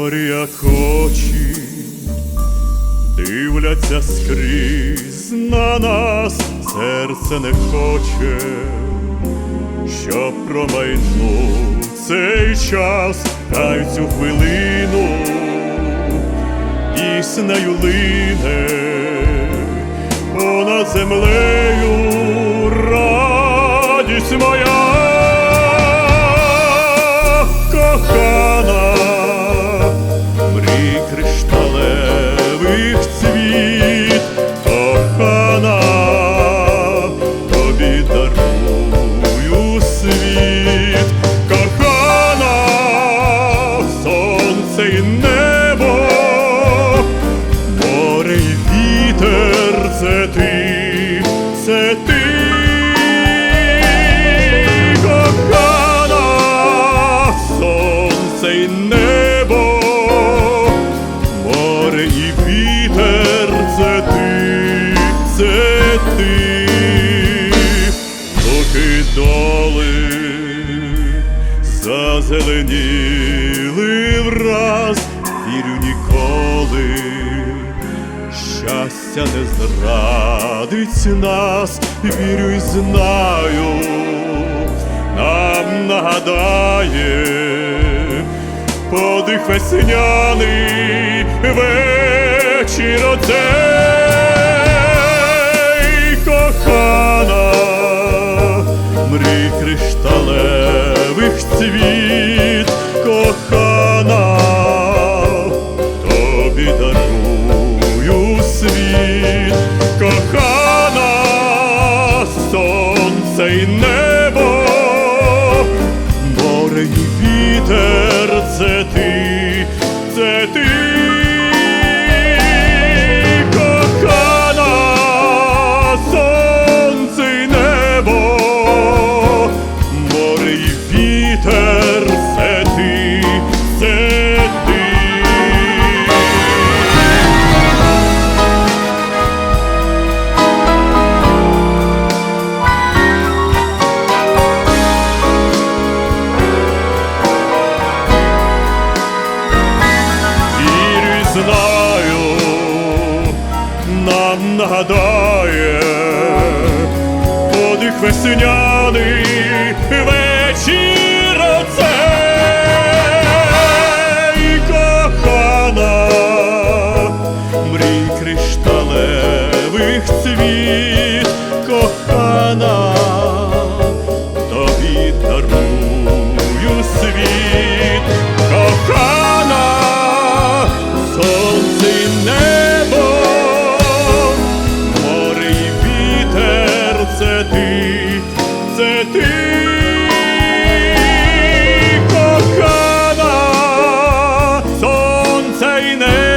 Горять очі дивляться скрізь на нас, серце не хоче, щоб промайнув цей час, хай цю хвилину піснею лине понад землею. Доли зазеленіли враз, вірю ніколи, щастя не зрадить нас, вірю й знаю, нам нагадає подих весняний вечір оцей нам нагадає. Подих весняний вечір оцей. Кохана, мрій кришталевих цвіт. Кохана, тобі дарую світ, кохана, сонце не. це ти кохана, сонце і не.